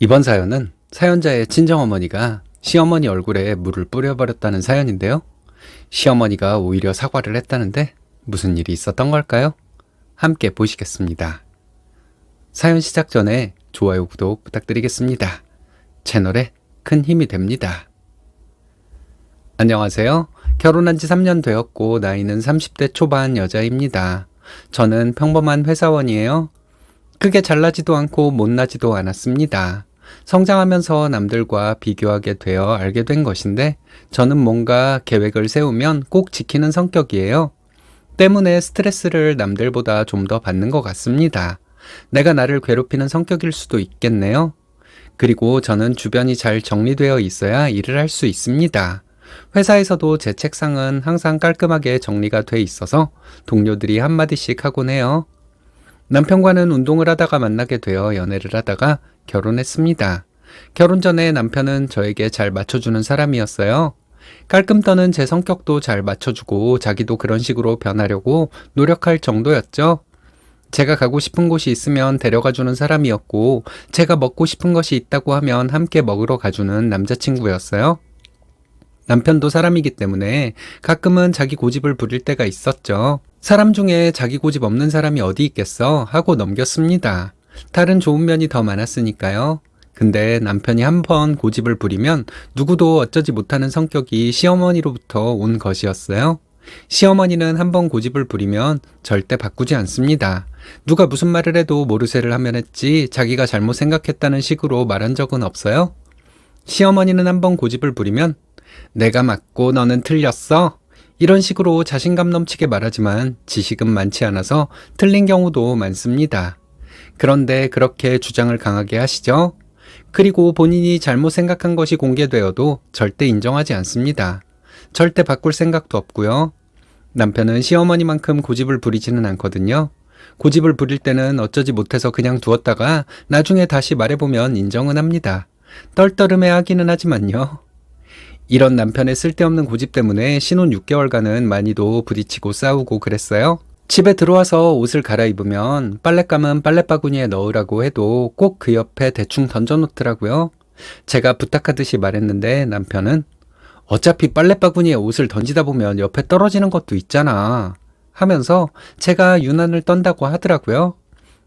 이번 사연은 사연자의 친정어머니가 시어머니 얼굴에 물을 뿌려버렸다는 사연인데요. 시어머니가 오히려 사과를 했다는데 무슨 일이 있었던 걸까요? 함께 보시겠습니다. 사연 시작 전에 좋아요, 구독 부탁드리겠습니다. 채널에 큰 힘이 됩니다. 안녕하세요. 결혼한 지 3년 되었고 나이는 30대 초반 여자입니다. 저는 평범한 회사원이에요. 크게 잘나지도 않고 못나지도 않았습니다. 성장하면서 남들과 비교하게 되어 알게 된 것인데 저는 뭔가 계획을 세우면 꼭 지키는 성격이에요. 때문에 스트레스를 남들보다 좀 더 받는 것 같습니다. 내가 나를 괴롭히는 성격일 수도 있겠네요. 그리고 저는 주변이 잘 정리되어 있어야 일을 할 수 있습니다. 회사에서도 제 책상은 항상 깔끔하게 정리가 돼 있어서 동료들이 한마디씩 하곤 해요. 남편과는 운동을 하다가 만나게 되어 연애를 하다가 결혼했습니다. 결혼 전에 남편은 저에게 잘 맞춰주는 사람이었어요. 깔끔 떠는 제 성격도 잘 맞춰주고 자기도 그런 식으로 변하려고 노력할 정도였죠. 제가 가고 싶은 곳이 있으면 데려가 주는 사람이었고, 제가 먹고 싶은 것이 있다고 하면 함께 먹으러 가주는 남자친구였어요. 남편도 사람이기 때문에 가끔은 자기 고집을 부릴 때가 있었죠. 사람 중에 자기 고집 없는 사람이 어디 있겠어? 하고 넘겼습니다. 다른 좋은 면이 더 많았으니까요. 근데 남편이 한 번 고집을 부리면 누구도 어쩌지 못하는 성격이 시어머니로부터 온 것이었어요. 시어머니는 한 번 고집을 부리면 절대 바꾸지 않습니다. 누가 무슨 말을 해도 모르쇠를 하면 했지 자기가 잘못 생각했다는 식으로 말한 적은 없어요. 시어머니는 한 번 고집을 부리면 내가 맞고 너는 틀렸어. 이런 식으로 자신감 넘치게 말하지만 지식은 많지 않아서 틀린 경우도 많습니다. 그런데 그렇게 주장을 강하게 하시죠? 그리고 본인이 잘못 생각한 것이 공개되어도 절대 인정하지 않습니다. 절대 바꿀 생각도 없고요. 남편은 시어머니만큼 고집을 부리지는 않거든요. 고집을 부릴 때는 어쩌지 못해서 그냥 두었다가 나중에 다시 말해보면 인정은 합니다. 떨떠름해 하기는 하지만요. 이런 남편의 쓸데없는 고집 때문에 신혼 6개월간은 많이도 부딪히고 싸우고 그랬어요. 집에 들어와서 옷을 갈아입으면 빨랫감은 빨랫바구니에 넣으라고 해도 꼭 그 옆에 대충 던져놓더라고요. 제가 부탁하듯이 말했는데 남편은 어차피 빨랫바구니에 옷을 던지다 보면 옆에 떨어지는 것도 있잖아. 하면서 제가 유난을 떤다고 하더라고요.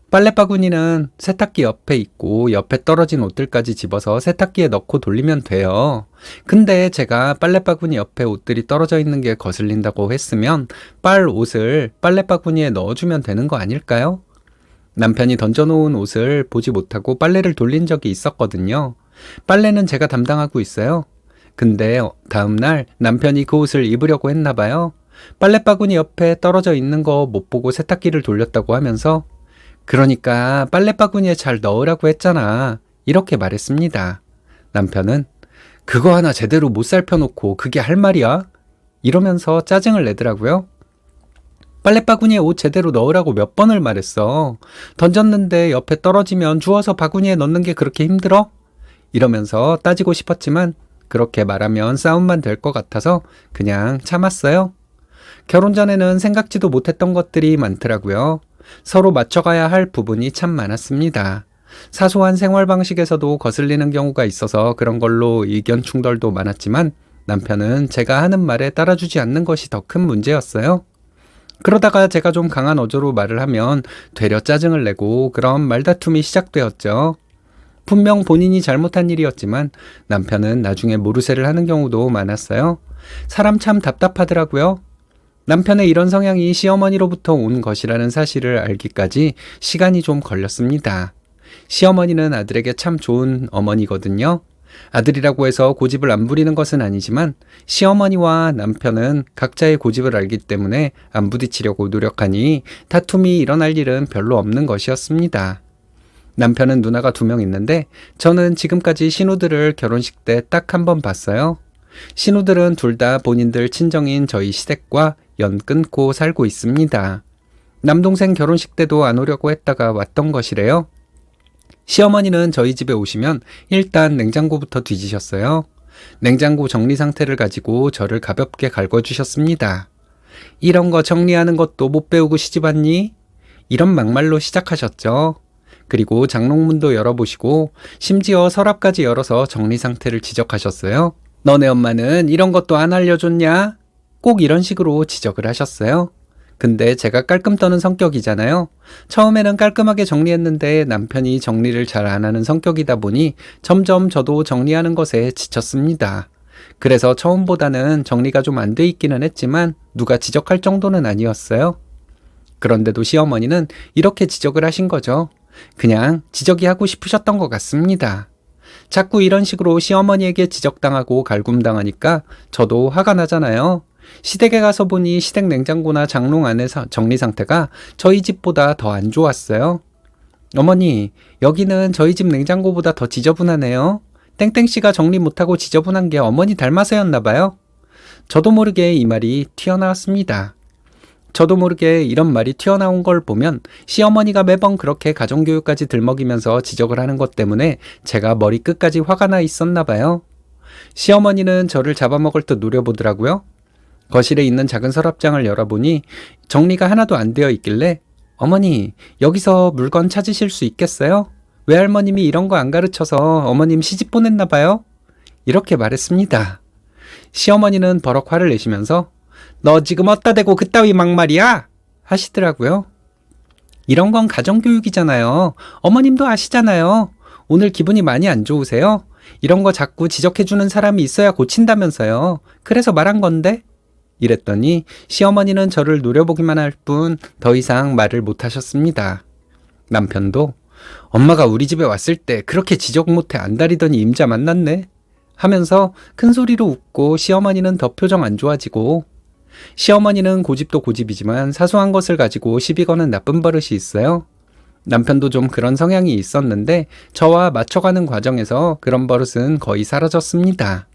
빨랫바구니는 세탁기 옆에 있고 옆에 떨어진 옷들까지 집어서 세탁기에 넣고 돌리면 돼요. 근데 제가 빨랫바구니 옆에 옷들이 떨어져 있는 게 거슬린다고 했으면 빨 옷을 빨랫바구니에 넣어주면 되는 거 아닐까요? 남편이 던져놓은 옷을 보지 못하고 빨래를 돌린 적이 있었거든요. 빨래는 제가 담당하고 있어요. 근데 다음날 남편이 그 옷을 입으려고 했나 봐요. 빨랫바구니 옆에 떨어져 있는 거 못 보고 세탁기를 돌렸다고 하면서 그러니까 빨랫바구니에 잘 넣으라고 했잖아. 이렇게 말했습니다. 남편은 그거 하나 제대로 못 살펴놓고 그게 할 말이야? 이러면서 짜증을 내더라고요. 빨랫바구니에 옷 제대로 넣으라고 몇 번을 말했어. 던졌는데 옆에 떨어지면 주워서 바구니에 넣는 게 그렇게 힘들어? 이러면서 따지고 싶었지만 그렇게 말하면 싸움만 될 것 같아서 그냥 참았어요. 결혼 전에는 생각지도 못했던 것들이 많더라고요. 서로 맞춰가야 할 부분이 참 많았습니다. 사소한 생활 방식에서도 거슬리는 경우가 있어서 그런 걸로 의견 충돌도 많았지만 남편은 제가 하는 말에 따라주지 않는 것이 더 큰 문제였어요. 그러다가 제가 좀 강한 어조로 말을 하면 되려 짜증을 내고 그런 말다툼이 시작되었죠. 분명 본인이 잘못한 일이었지만 남편은 나중에 모르쇠를 하는 경우도 많았어요. 사람 참 답답하더라고요. 남편의 이런 성향이 시어머니로부터 온 것이라는 사실을 알기까지 시간이 좀 걸렸습니다. 시어머니는 아들에게 참 좋은 어머니거든요. 아들이라고 해서 고집을 안 부리는 것은 아니지만 시어머니와 남편은 각자의 고집을 알기 때문에 안 부딪히려고 노력하니 다툼이 일어날 일은 별로 없는 것이었습니다. 남편은 누나가 두 명 있는데 저는 지금까지 신우들을 결혼식 때 딱 한 번 봤어요. 신우들은 둘 다 본인들 친정인 저희 시댁과 연 끊고 살고 있습니다. 남동생 결혼식 때도 안 오려고 했다가 왔던 것이래요. 시어머니는 저희 집에 오시면 일단 냉장고부터 뒤지셨어요. 냉장고 정리 상태를 가지고 저를 가볍게 갈궈주셨습니다. 이런 거 정리하는 것도 못 배우고 시집 왔니? 이런 막말로 시작하셨죠. 그리고 장롱문도 열어보시고 심지어 서랍까지 열어서 정리 상태를 지적하셨어요. 너네 엄마는 이런 것도 안 알려줬냐? 꼭 이런 식으로 지적을 하셨어요. 근데 제가 깔끔 떠는 성격이잖아요. 처음에는 깔끔하게 정리했는데 남편이 정리를 잘 안 하는 성격이다 보니 점점 저도 정리하는 것에 지쳤습니다. 그래서 처음보다는 정리가 좀 안 돼 있기는 했지만 누가 지적할 정도는 아니었어요. 그런데도 시어머니는 이렇게 지적을 하신 거죠. 그냥 지적이 하고 싶으셨던 것 같습니다. 자꾸 이런 식으로 시어머니에게 지적당하고 갈굼당하니까 저도 화가 나잖아요. 시댁에 가서 보니 시댁 냉장고나 장롱 사- 정리 상태가 저희 집보다 더 안 좋았어요. 어머니, 여기는 저희 집 냉장고보다 더 지저분하네요. 땡땡씨가 정리 못하고 지저분한 게 어머니 닮아서였나봐요. 저도 모르게 이 말이 튀어나왔습니다. 저도 모르게 이런 말이 튀어나온 걸 보면 시어머니가 매번 그렇게 가정교육까지 들먹이면서 지적을 하는 것 때문에 제가 머리 끝까지 화가 나 있었나 봐요. 시어머니는 저를 잡아먹을 듯 노려보더라고요. 거실에 있는 작은 서랍장을 열어보니 정리가 하나도 안 되어 있길래 어머니, 여기서 물건 찾으실 수 있겠어요? 외할머님이 이런 거 안 가르쳐서 어머님 시집 보냈나 봐요? 이렇게 말했습니다. 시어머니는 버럭 화를 내시면서 너 지금 어따 대고 그따위 막말이야? 하시더라고요. 이런 건 가정교육이잖아요. 어머님도 아시잖아요. 오늘 기분이 많이 안 좋으세요? 이런 거 자꾸 지적해주는 사람이 있어야 고친다면서요. 그래서 말한 건데? 이랬더니 시어머니는 저를 노려보기만 할 뿐 더 이상 말을 못 하셨습니다. 남편도 엄마가 우리 집에 왔을 때 그렇게 지적 못해 안달이더니 임자 만났네. 하면서 큰 소리로 웃고 시어머니는 더 표정 안 좋아지고 시어머니는 고집도 고집이지만 사소한 것을 가지고 시비 거는 나쁜 버릇이 있어요. 남편도 좀 그런 성향이 있었는데 저와 맞춰가는 과정에서 그런 버릇은 거의 사라졌습니다.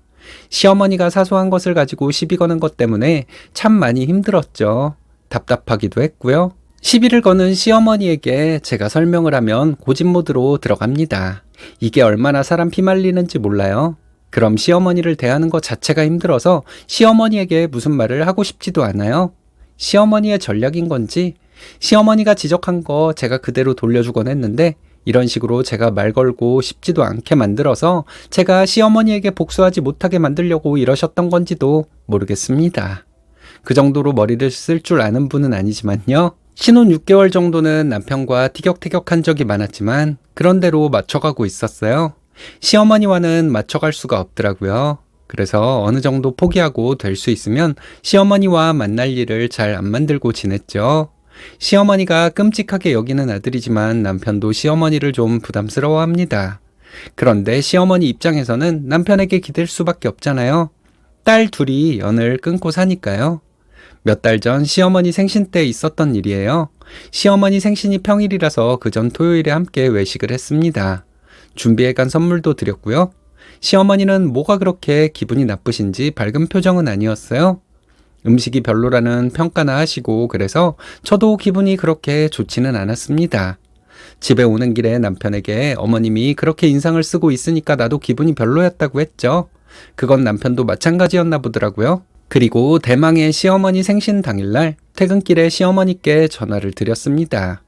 시어머니가 사소한 것을 가지고 시비 거는 것 때문에 참 많이 힘들었죠. 답답하기도 했고요. 시비를 거는 시어머니에게 제가 설명을 하면 고집 모드로 들어갑니다. 이게 얼마나 사람 피말리는지 몰라요. 그럼 시어머니를 대하는 것 자체가 힘들어서 시어머니에게 무슨 말을 하고 싶지도 않아요. 시어머니의 전략인 건지 시어머니가 지적한 거 제가 그대로 돌려주곤 했는데 이런 식으로 제가 말 걸고 싶지도 않게 만들어서 제가 시어머니에게 복수하지 못하게 만들려고 이러셨던 건지도 모르겠습니다. 그 정도로 머리를 쓸 줄 아는 분은 아니지만요. 신혼 6개월 정도는 남편과 티격태격한 적이 많았지만 그런대로 맞춰가고 있었어요. 시어머니와는 맞춰갈 수가 없더라고요. 그래서 어느 정도 포기하고 될 수 있으면 시어머니와 만날 일을 잘 안 만들고 지냈죠. 시어머니가 끔찍하게 여기는 아들이지만 남편도 시어머니를 좀 부담스러워 합니다. 그런데 시어머니 입장에서는 남편에게 기댈 수밖에 없잖아요. 딸 둘이 연을 끊고 사니까요. 몇 달 전 시어머니 생신 때 있었던 일이에요. 시어머니 생신이 평일이라서 그 전 토요일에 함께 외식을 했습니다. 준비해간 선물도 드렸고요. 시어머니는 뭐가 그렇게 기분이 나쁘신지 밝은 표정은 아니었어요. 음식이 별로라는 평가나 하시고 그래서 저도 기분이 그렇게 좋지는 않았습니다. 집에 오는 길에 남편에게 어머님이 그렇게 인상을 쓰고 있으니까 나도 기분이 별로였다고 했죠. 그건 남편도 마찬가지였나 보더라고요. 그리고 대망의 시어머니 생신 당일날 퇴근길에 시어머니께 전화를 드렸습니다.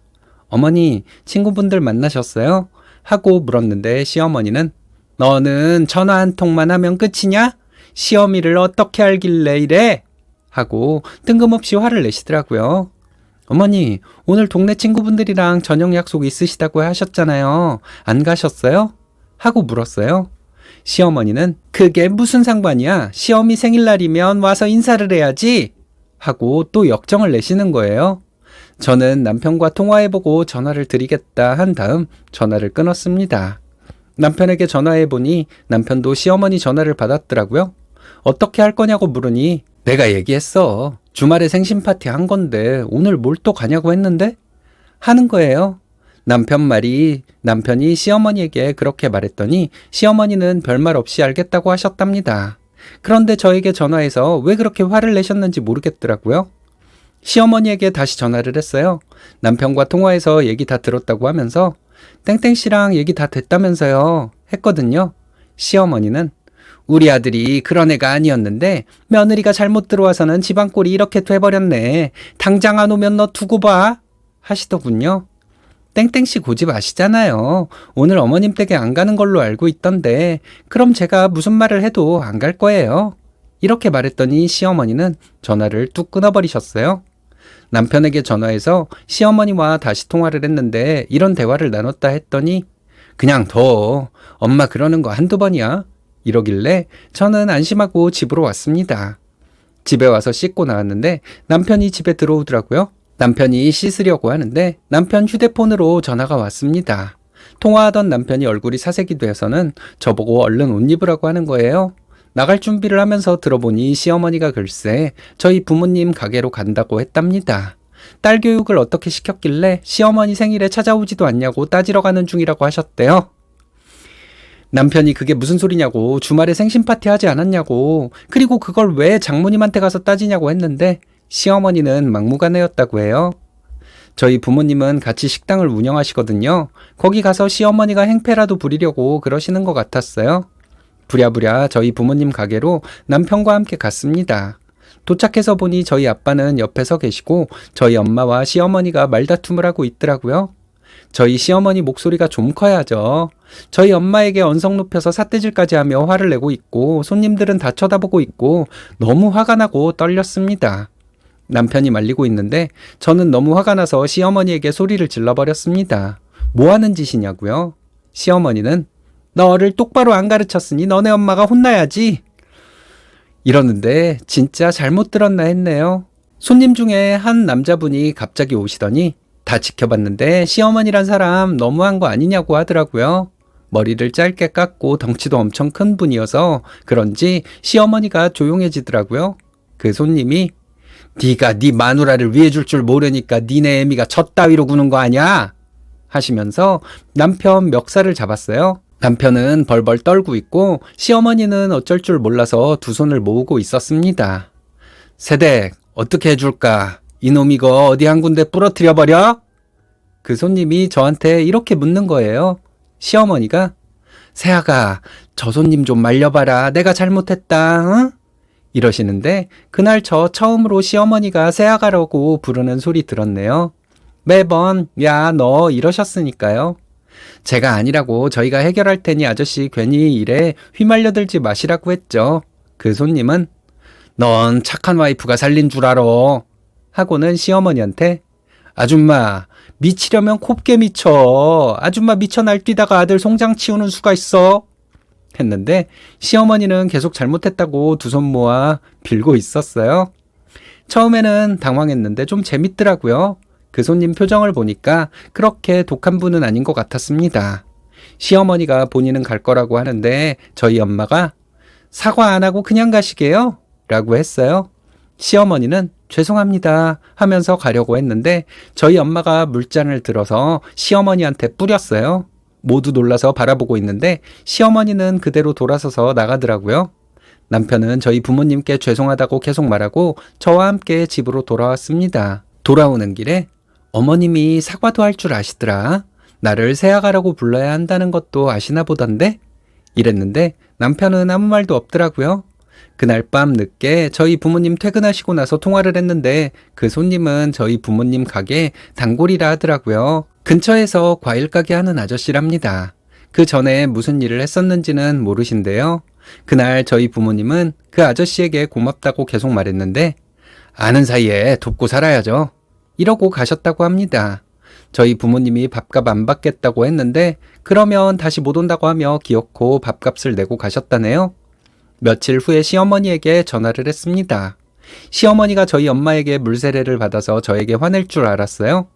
어머니, 친구분들 만나셨어요? 하고 물었는데 시어머니는 너는 전화 한 통만 하면 끝이냐? 시어미를 어떻게 알길래 이래? 하고 뜬금없이 화를 내시더라고요. 어머니, 오늘 동네 친구분들이랑 저녁 약속 있으시다고 하셨잖아요. 안 가셨어요? 하고 물었어요. 시어머니는 그게 무슨 상관이야? 시어미 생일날이면 와서 인사를 해야지. 하고 또 역정을 내시는 거예요. 저는 남편과 통화해보고 전화를 드리겠다 한 다음 전화를 끊었습니다. 남편에게 전화해보니 남편도 시어머니 전화를 받았더라고요. 어떻게 할 거냐고 물으니 내가 얘기했어. 주말에 생신 파티 한 건데 오늘 뭘 또 가냐고 했는데 하는 거예요. 남편 말이 남편이 시어머니에게 그렇게 말했더니 시어머니는 별말 없이 알겠다고 하셨답니다. 그런데 저에게 전화해서 왜 그렇게 화를 내셨는지 모르겠더라고요. 시어머니에게 다시 전화를 했어요. 남편과 통화해서 얘기 다 들었다고 하면서 땡땡 씨랑 얘기 다 됐다면서요. 했거든요. 시어머니는 우리 아들이 그런 애가 아니었는데 며느리가 잘못 들어와서는 집안 꼴이 이렇게 돼버렸네. 당장 안 오면 너 두고 봐. 하시더군요. 땡땡씨 고집 아시잖아요. 오늘 어머님 댁에 안 가는 걸로 알고 있던데, 그럼 제가 무슨 말을 해도 안 갈 거예요. 이렇게 말했더니 시어머니는 전화를 뚝 끊어버리셨어요. 남편에게 전화해서 시어머니와 다시 통화를 했는데 이런 대화를 나눴다 했더니 그냥 더 엄마 그러는 거 한두 번이야. 이러길래 저는 안심하고 집으로 왔습니다. 집에 와서 씻고 나왔는데 남편이 집에 들어오더라고요. 남편이 씻으려고 하는데 남편 휴대폰으로 전화가 왔습니다. 통화하던 남편이 얼굴이 사색이 되어서는 저보고 얼른 옷 입으라고 하는 거예요. 나갈 준비를 하면서 들어보니 시어머니가 글쎄 저희 부모님 가게로 간다고 했답니다. 딸 교육을 어떻게 시켰길래 시어머니 생일에 찾아오지도 않냐고 따지러 가는 중이라고 하셨대요. 남편이 그게 무슨 소리냐고 주말에 생신 파티 하지 않았냐고 그리고 그걸 왜 장모님한테 가서 따지냐고 했는데 시어머니는 막무가내였다고 해요. 저희 부모님은 같이 식당을 운영하시거든요. 거기 가서 시어머니가 행패라도 부리려고 그러시는 것 같았어요. 부랴부랴 저희 부모님 가게로 남편과 함께 갔습니다. 도착해서 보니 저희 아빠는 옆에 서 계시고 저희 엄마와 시어머니가 말다툼을 하고 있더라고요. 저희 시어머니 목소리가 좀 커야죠. 저희 엄마에게 언성 높여서 삿대질까지 하며 화를 내고 있고 손님들은 다 쳐다보고 있고 너무 화가 나고 떨렸습니다. 남편이 말리고 있는데 저는 너무 화가 나서 시어머니에게 소리를 질러버렸습니다. 뭐 하는 짓이냐고요? 시어머니는 너를 똑바로 안 가르쳤으니 너네 엄마가 혼나야지. 이러는데 진짜 잘못 들었나 했네요. 손님 중에 한 남자분이 갑자기 오시더니 다 지켜봤는데 시어머니란 사람 너무한 거 아니냐고 하더라고요. 머리를 짧게 깎고 덩치도 엄청 큰 분이어서 그런지 시어머니가 조용해지더라고요. 그 손님이 네가 네 마누라를 위해 줄 줄 모르니까 니네 애미가 젖 따위로 구는 거 아니야? 하시면서 남편 멱살을 잡았어요. 남편은 벌벌 떨고 있고 시어머니는 어쩔 줄 몰라서 두 손을 모으고 있었습니다. 세댁 어떻게 해줄까? 이놈 이거 어디 한 군데 부러뜨려 버려? 그 손님이 저한테 이렇게 묻는 거예요. 시어머니가 세아가 저 손님 좀 말려봐라. 내가 잘못했다. 응? 이러시는데 그날 저 처음으로 시어머니가 세아가라고 부르는 소리 들었네요. 매번 야 너 이러셨으니까요. 제가 아니라고 저희가 해결할 테니 아저씨 괜히 일에 휘말려들지 마시라고 했죠. 그 손님은 넌 착한 와이프가 살린 줄 알아. 하고는 시어머니한테 아줌마 미치려면 곱게 미쳐. 아줌마 미쳐 날뛰다가 아들 송장 치우는 수가 있어. 했는데 시어머니는 계속 잘못했다고 두 손 모아 빌고 있었어요. 처음에는 당황했는데 좀 재밌더라고요. 그 손님 표정을 보니까 그렇게 독한 분은 아닌 것 같았습니다. 시어머니가 본인은 갈 거라고 하는데 저희 엄마가 사과 안 하고 그냥 가시게요? 라고 했어요. 시어머니는 죄송합니다 하면서 가려고 했는데 저희 엄마가 물잔을 들어서 시어머니한테 뿌렸어요. 모두 놀라서 바라보고 있는데 시어머니는 그대로 돌아서서 나가더라고요. 남편은 저희 부모님께 죄송하다고 계속 말하고 저와 함께 집으로 돌아왔습니다. 돌아오는 길에 어머님이 사과도 할 줄 아시더라. 나를 세아가라고 불러야 한다는 것도 아시나 보던데? 이랬는데 남편은 아무 말도 없더라고요. 그날 밤 늦게 저희 부모님 퇴근하시고 나서 통화를 했는데 그 손님은 저희 부모님 가게 단골이라 하더라고요. 근처에서 과일 가게 하는 아저씨랍니다. 그 전에 무슨 일을 했었는지는 모르신데요. 그날 저희 부모님은 그 아저씨에게 고맙다고 계속 말했는데 아는 사이에 돕고 살아야죠. 이러고 가셨다고 합니다. 저희 부모님이 밥값 안 받겠다고 했는데 그러면 다시 못 온다고 하며 기어코 밥값을 내고 가셨다네요. 며칠 후에 시어머니에게 전화를 했습니다. 시어머니가 저희 엄마에게 물세례를 받아서 저에게 화낼 줄 알았어요.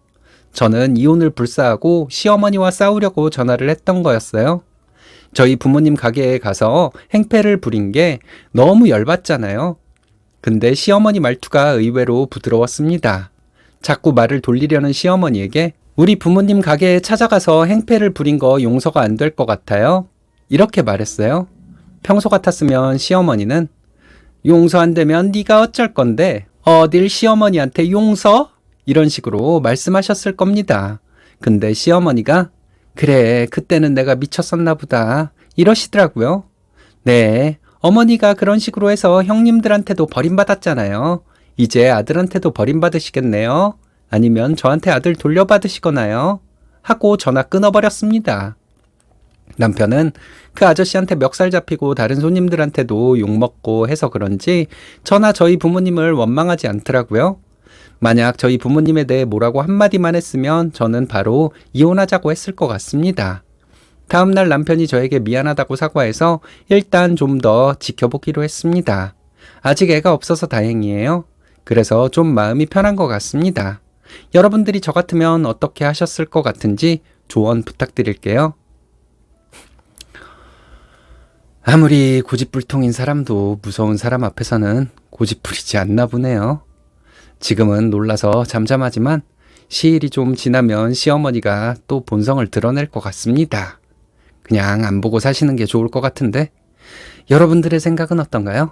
저는 이혼을 불사하고 시어머니와 싸우려고 전화를 했던 거였어요. 저희 부모님 가게에 가서 행패를 부린 게 너무 열받잖아요. 근데 시어머니 말투가 의외로 부드러웠습니다. 자꾸 말을 돌리려는 시어머니에게 우리 부모님 가게에 찾아가서 행패를 부린 거 용서가 안 될 것 같아요. 이렇게 말했어요. 평소 같았으면 시어머니는 용서 안 되면 네가 어쩔 건데 어딜 시어머니한테 용서? 이런 식으로 말씀하셨을 겁니다. 근데 시어머니가 그래 그때는 내가 미쳤었나 보다 이러시더라고요. 네 어머니가 그런 식으로 해서 형님들한테도 버림받았잖아요. 이제 아들한테도 버림받으시겠네요. 아니면 저한테 아들 돌려받으시거나요. 하고 전화 끊어버렸습니다. 남편은 그 아저씨한테 멱살 잡히고 다른 손님들한테도 욕먹고 해서 그런지 저나 저희 부모님을 원망하지 않더라고요. 만약 저희 부모님에 대해 뭐라고 한마디만 했으면 저는 바로 이혼하자고 했을 것 같습니다. 다음날 남편이 저에게 미안하다고 사과해서 일단 좀 더 지켜보기로 했습니다. 아직 애가 없어서 다행이에요. 그래서 좀 마음이 편한 것 같습니다. 여러분들이 저 같으면 어떻게 하셨을 것 같은지 조언 부탁드릴게요. 아무리 고집불통인 사람도 무서운 사람 앞에서는 고집부리지 않나 보네요. 지금은 놀라서 잠잠하지만 시일이 좀 지나면 시어머니가 또 본성을 드러낼 것 같습니다. 그냥 안 보고 사시는 게 좋을 것 같은데 여러분들의 생각은 어떤가요?